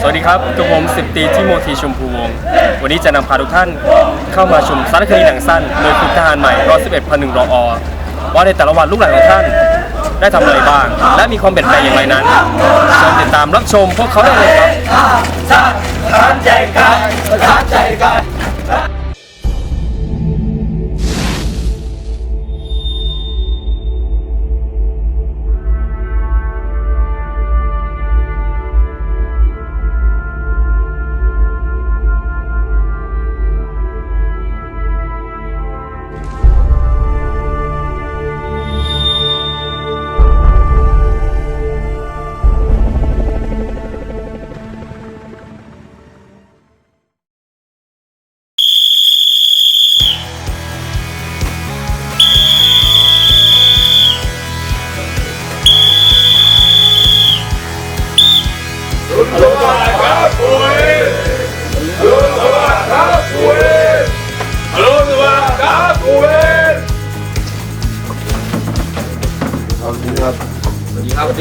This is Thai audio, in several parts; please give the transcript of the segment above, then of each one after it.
สวัสดีครับกับผมสิบตีที่โมทีชมพูวงศ์วันนี้จะนำพาทุกท่านเข้ามาชมสารคดีหนังสั้นโดยฝึกทหารใหม่รอ11พันหนึ่งรออว่าในแต่ละวันลูกหลานของท่านได้ทำอะไรบ้าง และมีความเปลี่ยนแปลงอย่างไรนั้นเชิญติดตามรับชมพวกเขาได้เลยครับดี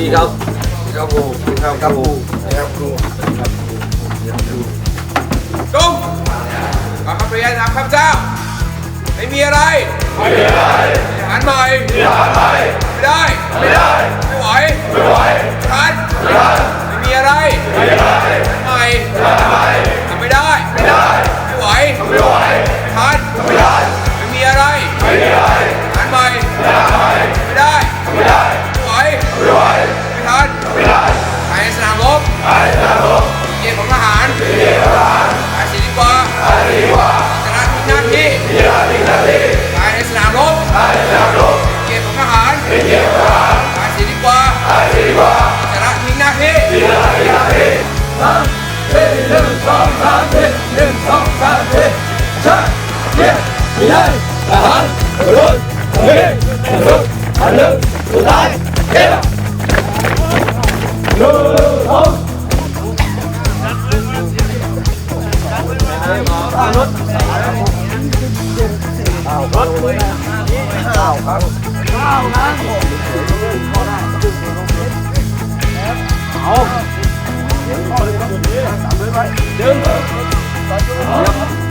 ดีครับดีครับครูดีครับครูครับครูครับครูจงขอคำปริยานามข้าพเจ้า ไม่มีอะไร ไม่มีอะไรทหารใหม่ทหารใหม่ไม่ได้ ไม่ได้ ไม่ไหว ไม่ไหวทันไม่มีอะไร ไม่มีอะไรใหม่ใหม่ทำไม่ได้ ไม่ได้ ไม่ไหว vì đây là hắn của đội của nghĩa của đội hàn lực của tài kết hợp lưu thông Hãy subscribe cho kênh Ghiền Mì Gõ Để không bỏ lỡ những video hấp dẫn Hãy subscribe cho kênh Ghiền Mì Gõ Để không bỏ lỡ đứng. video hấp dẫn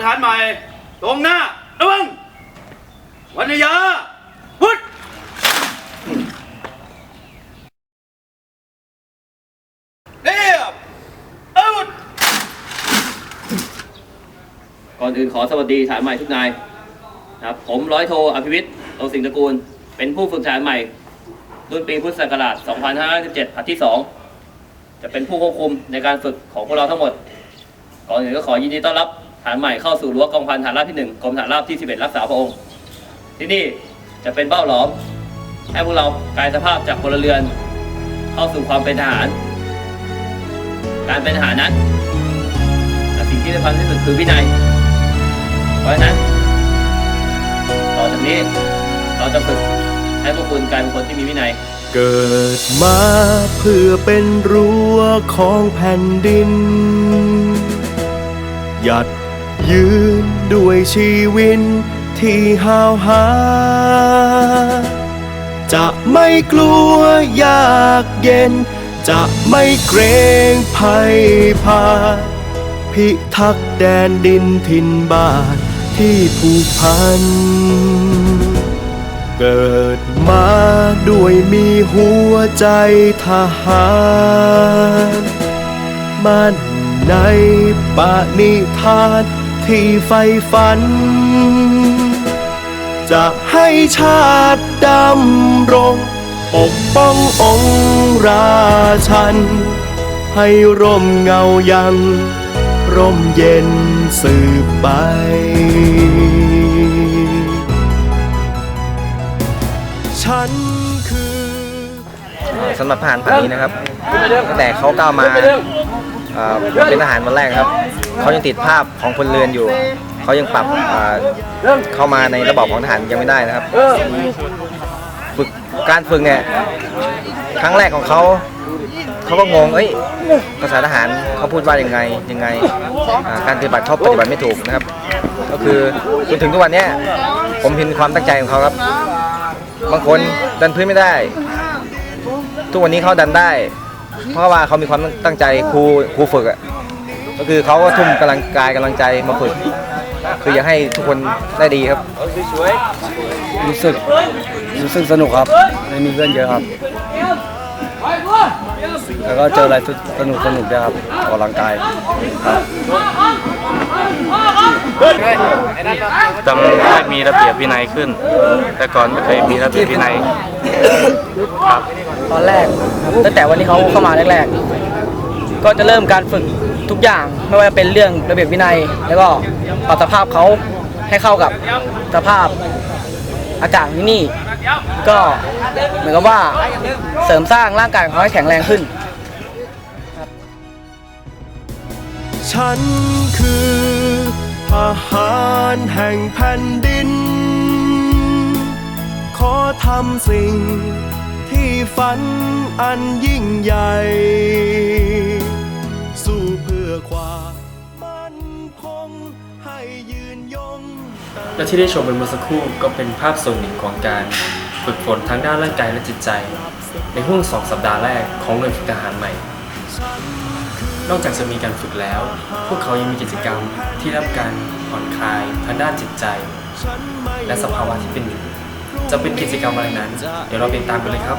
ฝึกทหารใหม่ ตรงหน้าระวังวันยาพุทธเรียบอาวุธก่อนอื่นขอสวัสดีฐานใหม่ทุกนายนะครับผมร้อยโทอภิวิทย์โตสิงห์ตระกูล เป็นผู้ฝึกฐานใหม่ รุ่นปีพุทธศักราช 2517ผัดที่ 2 จะเป็นผู้ควบคุมในการฝึกของพวกเราทั้งหมด ก่อนอื่นก็ขอยินดีต้อนรับ ฐานใหม่เข้าสู่รั้วกองพันฐานราบที่ 1กรมฐานราบที่ 11 รักษาพระองค์ ที่นี่จะเป็นเบ้าหลอม ให้พวกเรากลายสภาพจากพลเรือน เข้าสู่ความเป็นทหาร การเป็นทหารนั้นสิ่งที่สำคัญที่สุดคือวินัย เพราะฉะนั้น ต่อจากนี้เราจะฝึกให้พวกคุณกลายเป็นคนที่มีวินัย เกิดมาเพื่อเป็นรั้วของแผ่นดิน หยัด ยืนด้วยชีวิตที่ห้าวหา จะไม่กลัวยากเย็น จะไม่เกรงภัยพา พิทักษ์แดนดินถิ่นบ้านที่ผูกพัน เกิดมาด้วยมีหัวใจทหารมันในปณิธาน ที่ใฝ่ฝัน จะให้ชาติดำรง ปกป้ององค์ราชัน ให้ร่มเงายัง ร่มเย็นสืบไปฉันคือสำหรับทหารผ่านนี้นะครับ แต่เขาก้าวมาเป็นทหารวันแรกครับ เขายังติดภาพของพลเรือนอยู่ เขายังปรับเข้ามาในระบอบของทหารยังไม่ได้นะครับฝึกการฝึกเนี่ยครั้งแรกของเขาเขาก็งงเอ้ยภาษาทหารเขาพูดว่ายังไงยังไงการปฏิบัติเขาปฏิบัติไม่ถูกนะครับ ก็คือจนถึงทุกวันนี้ผมเห็นความตั้งใจของเขาครับ บางคนดันพื้นไม่ได้ ทุกวันนี้เขาดันได้ เพราะว่าเขามีความตั้งใจครูครูฝึกอะ ก็คือเขาก็ทุ่มกำลังกายกำลังใจมาฝึก คืออยากให้ทุกคนได้ดีครับ รู้สึกรู้สึกสนุกครับไม่มีเพื่อนเยอะครับ แล้วก็เจออะไรสนุกสนุกด้วยครับออกกำลังกายต้องให้มีระเบียบวินัยขึ้น แต่ก่อนไม่เคยมีระเบียบวินัยตอนแรก ตั้งแต่วันที่เขาเข้ามาแรกๆ ก็จะเริ่มการฝึก ทุกอย่างไม่ว่าจะเป็นเรื่องระเบียบวินัย แล้วก็ปรับสภาพเขาให้เข้ากับสภาพอากาศที่นี่ ก็เหมือนกับว่าเสริมสร้างร่างกายของเขาให้แข็งแรงขึ้น ฉันคือทหารแห่งแผ่นดิน ขอทำสิ่งที่ฝันอันยิ่งใหญ่ พื่อความมั่นคงให้ยืนยง และที่ได้ชมไปเมื่อสักครู่ก็เป็นภาพส่วนหนึ่งของการฝึกฝนทั้งด้านร่างกายและจิตใจ ในห่วงสองสัปดาห์แรกของหน่วยฝึกทหารใหม่ นอกจากจะมีการฝึกแล้ว พวกเขายังมีกิจกรรมที่รับการผ่อนคลายทางด้านจิตใจ และสภาวะที่เป็นอยู่จะเป็นกิจกรรมอะไรนั้น เดี๋ยวเราไปตามกันเลยครับ